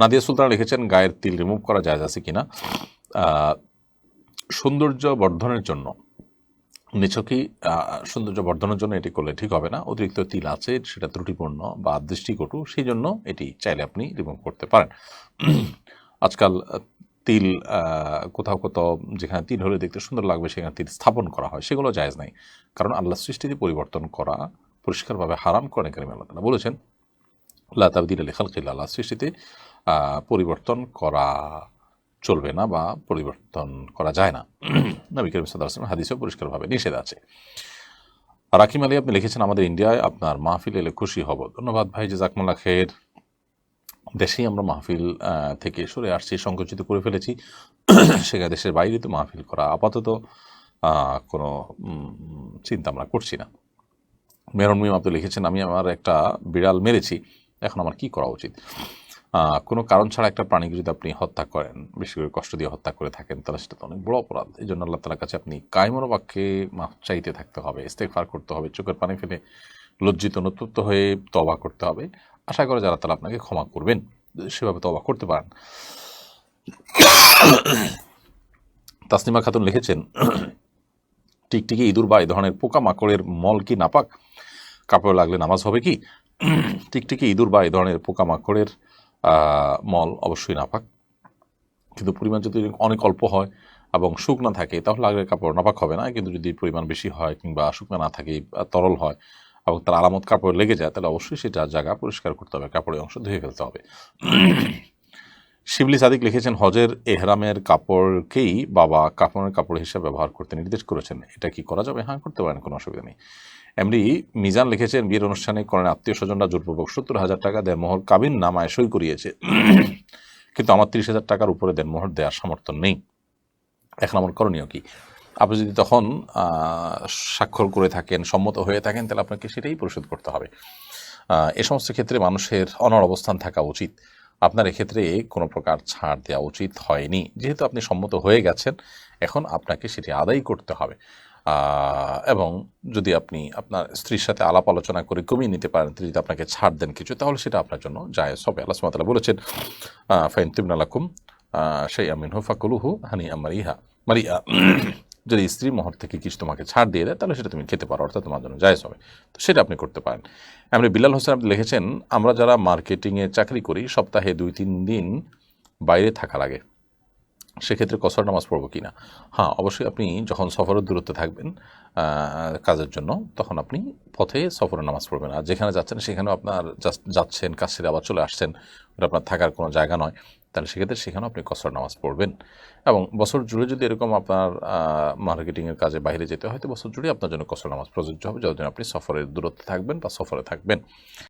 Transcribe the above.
নাদিয়া সুলতান লিখেছেন, গায়ের তিল রিমুভ করা যায় আছে কিনা। সৌন্দর্য বর্ধনের জন্য। নিছকই সৌন্দর্য বর্ধনের জন্য এটি করলে ঠিক হবে না। অতিরিক্ত তিল আছে, সেটা ত্রুটিপূর্ণ বা দৃষ্টিকটু, সেই জন্য এটি চাইলে আপনি রিমুভ করতে পারেন। আজকাল তিল কোথাও কোথাও যেখানে তিল হলে দেখতে সুন্দর লাগবে, সেখানে তিল স্থাপন করা হয়, সেগুলো জায়জ নাই। কারণ আল্লাহ সৃষ্টিতে পরিবর্তন করা পরিষ্কারভাবে হারাম করেন কারিম আল্লাহ বলেছেন আল্লাহ তাবদিল আলী খালকিল্লা আল্লাহ সৃষ্টিতে পরিবর্তন করা চলবে না বা পরিবর্তন করা যায় না। নবী করিম সাদা আসলাম হাদিসেও পরিষ্কারভাবে নিষেধ আছে। রাকিম আলী আপনি লিখেছেন, আমাদের ইন্ডিয়ায় আপনার মাহফিল এলে খুশি হব। ধন্যবাদ ভাই যে জাকমুল্লা খের। দেশেই আমরা মাহফিল থেকে সরে আসছি, সংকুচিত করে ফেলেছি। সেখানে দেশের বাইরে তো মাহফিল করা আপাতত কোনো চিন্তা আমরা করছি না। মেরন মিম আপনি লিখেছেন, আমি আমার একটা বিড়াল মেরেছি, এখন আমার কি করা উচিত? কোনো কারণ ছাড়া একটা প্রাণীকে যদি আপনি হত্যা করেন, বেশি করে কষ্ট দিয়ে হত্যা করে থাকেন, তাহলে সেটা তো অনেক বড় অপরাধ। এই জন্য আল্লাহ তালার কাছে আপনি কায়মনো বাক্যে মাফ চাইতে থাকতে হবে ইস্তেকফার করতে হবে, চোখের পানি ফেলে লজ্জিত নতুত্ব হয়ে তবা করতে হবে। আশা করে যারা তারা আপনাকে ক্ষমা করবেন, সেভাবে তবা করতে পারেন। তাসনিমা খাতুন লিখেছেন টিকটিকি ইঁদুর বা এই ধরনের পোকা মাকড়ের মল কি নাপাক? কাপড় লাগলে নামাজ হবে কি? টিকটিকি ইঁদুর বা এই ধরনের পোকামাকড়ের মল অবশ্যই নাপাক। কিন্তু পরিমাণ যদি অনেক অল্প হয় এবং শুকনা থাকে, তাহলে আগের কাপড় নাপাক হবে না। কিন্তু যদি পরিমাণ বেশি হয় কিংবা শুকনা না থাকে তরল হয় এবং তার আলামত কাপড় লেগে যায়, তাহলে অবশ্যই সেটা জায়গা পরিষ্কার করতে হবে, কাপড়ের অংশ ধুয়ে ফেলতে হবে। শিবলি সাদিক লিখেছেন, হজের এহরামের কাপড়কেই বাবা কাপড়ের কাপড় হিসেবে ব্যবহার করতে নির্দেশ করেছেন। এটা কি করা যাবে? হ্যাঁ করতে পারেন, কোনো অসুবিধা নেই। এমনি মিজান লিখেছেন, বিয়ের অনুষ্ঠানে করেন আত্মীয় স্বজনরা জোরপূর্বক সত্তর হাজার টাকা দেড় মোহর কাবিন নামায় সই করিয়েছে। কিন্তু আমার তিরিশ হাজার টাকার উপরে দেড় মোহর দেওয়ার সমর্থন নেই। এখন আমার করণীয় কি? আপনি যদি তখন স্বাক্ষর করে থাকেন, সম্মত হয়ে থাকেন, তাহলে আপনাকে সেটাই পরিশোধ করতে হবে। এ সমস্ত ক্ষেত্রে মানুষের অনর অবস্থান থাকা উচিত। আপনার এক্ষেত্রে কোনো প্রকার ছাড় দেওয়া উচিত হয়নি। যেহেতু আপনি সম্মত হয়ে গেছেন, এখন আপনাকে সেটি আদায় করতে হবে। এবং যদি আপনি আপনার স্ত্রীর সাথে আলাপ আলোচনা করে কমিয়ে নিতে পারেন, তিনি যদি আপনাকে ছাড় দেন কিছু, তাহলে সেটা আপনার জন্য যায় হবে। আল্লাহ সুমাতালা বলেছেন ফাইন তিবনালাকুম সেই আমিন হু ফাকুলুহু হানি আমারিহা মারিয়া যদি স্ত্রী মহর থেকে কিছু তোমাকে ছাড় দিয়ে দেয়, তাহলে সেটা তুমি খেতে পারো, অর্থাৎ তোমার জন্য জায়জ হবে। তো সেটা আপনি করতে পারেন। এমনি বিলাল হোসেন আপনি লিখেছেন, আমরা যারা মার্কেটিংয়ে চাকরি করি, সপ্তাহে দুই, তিন দিন বাইরে থাকা লাগে সেক্ষেত্রে কসর নামাজ পড়ব কি না হ্যাঁ অবশ্যই আপনি যখন সফরের দূরত্বে থাকবেন কাজের জন্য, তখন আপনি পথে সফরের নামাজ পড়বেন। আর যেখানে যাচ্ছেন, সেখানেও আপনার যাচ্ছেন, কাজ সেরে আবার চলে আসছেন। ওটা আপনার থাকার কোনো জায়গা নয়। তাহলে সেক্ষেত্রে সেখানেও আপনি কসর নামাজ পড়বেন। এবং বছর জুড়ে যদি এরকম আপনার মার্কেটিংয়ের কাজে বাইরে যেতে হয়, তো বছর জুড়ে আপনার জন্য কসর নামাজ প্রযোজ্য হবে, যতদিন আপনি সফরের দূরত্বে থাকবেন বা সফরে থাকবেন।